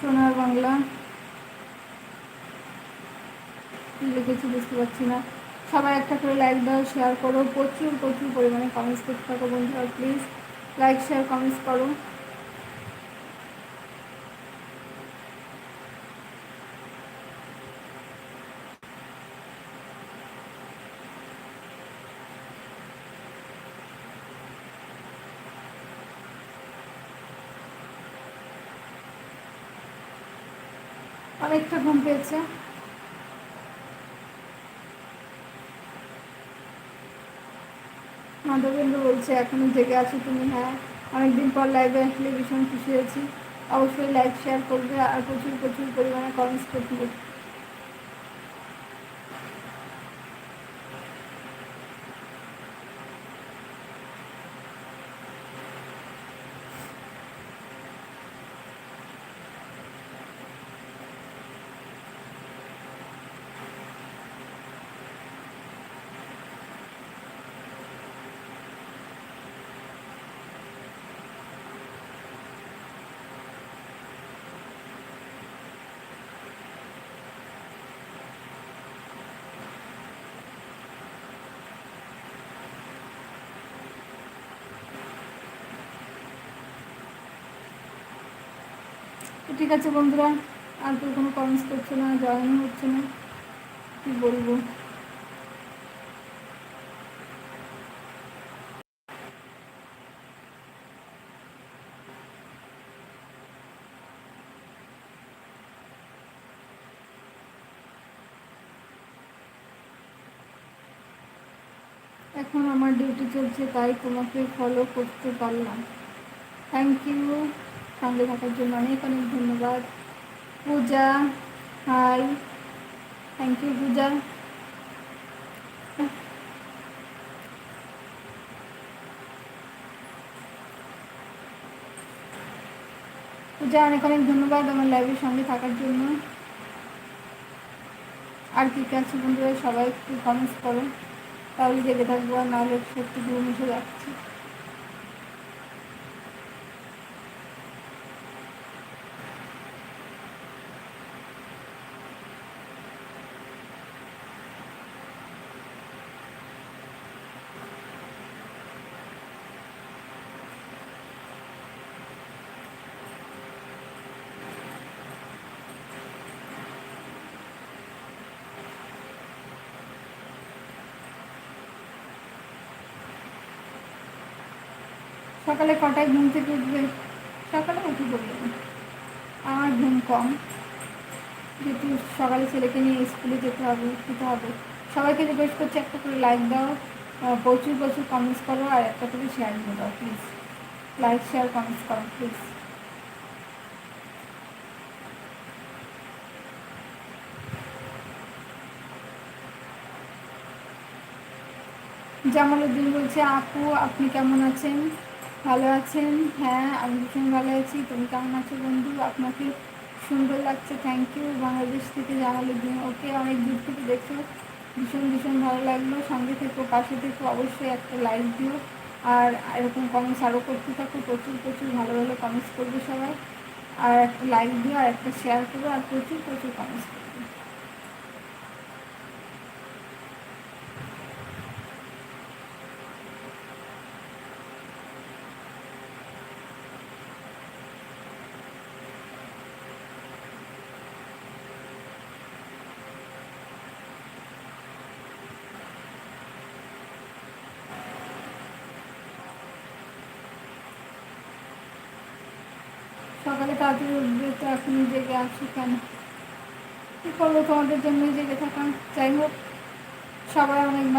সোনার বাংলা। লিখেছি বুঝতে পারছি না। সবাই একটা করে লাইক দাও শেয়ার করো। প্রচুর প্রচুর পরিমাণে কমেন্টস করতে থাকো বন্ধুরা প্লিজ লাইক শেয়ার কমেন্টস করো। অনেকটা ঘুম পেয়েছে। মাধবেন্দ্র বলছে, এখনও জেগে আছো তুমি? হ্যাঁ অনেকদিন পর লাইভে আসলে ভীষণ খুশি হয়েছি। অবশ্যই লাইভ শেয়ার করবে আর প্রচুর প্রচুর পরিমাণে কমেন্টস করবে ঠিক আছে বন্ধুরা, আর কেউ কোনো কমেন্টস করছে না জয়েন হচ্ছে না, কী বলব? এখন আমার ডিউটি চলছে, তাই তোমাকে ফলো করতে পারলাম। থ্যাংক ইউ সঙ্গে থাকার জন্য অনেক অনেক ধন্যবাদ। Puja, hi. Thank you Puja. Puja, অনেক অনেক ধন্যবাদ আমার লাইভের সঙ্গে থাকার জন্য। আর কি আছে বন্ধুরা, সবাই একটু কমেন্টস করো। তাহলে জেগে থাকব আর নাহলে সত্যি ঘুম এসে যাচ্ছে। সকালে কটায় ঘুম থেকে উঠবে? সকালে উঠে পড়বে আমার ঘুম কম। যেহেতু সকালে ছেলেকে নিয়ে স্কুলে যেতে হবে উঠতে হবে। সবাইকে রিকোয়েস্ট করছি একটা করে লাইক দাও। প্রচুর প্রচুর কমেন্টস করো আর একটা করে শেয়ার করে দাও প্লিজ লাইক শেয়ার কমেন্টস করো প্লিজ জামালুদ্দিন বলছে, আপু, আপনি কেমন আছেন? ভালো আছেন? হ্যাঁ আমি ভীষণ ভালো আছি। তুমি কেমন আছো বন্ধু? আপনাকে সুন্দর লাগছে থ্যাংক ইউ বাংলাদেশ থেকে জামালুদ্দিন ওকে অনেক দূর থেকে দেখছ ভীষণ ভীষণ ভালো লাগল। সঙ্গে থেকো, পাশে থেকো, অবশ্যই একটা লাইক দিও। আর এরকম কমেন্টস আরও করতে থাকো, প্রচুর প্রচুর ভালো ভালো কমেন্টস করবে সবাই। আর একটা লাইক দিও, আর একটা শেয়ার করো, আর প্রচুর প্রচুর কমেন্টস করো সকালে তাড়াতাড়ি উঠবে, তো এখন জেগে আছো কেন? কি করব তোমাদের জন্য জেগে থাকা যাই হোক, সবাই অনেক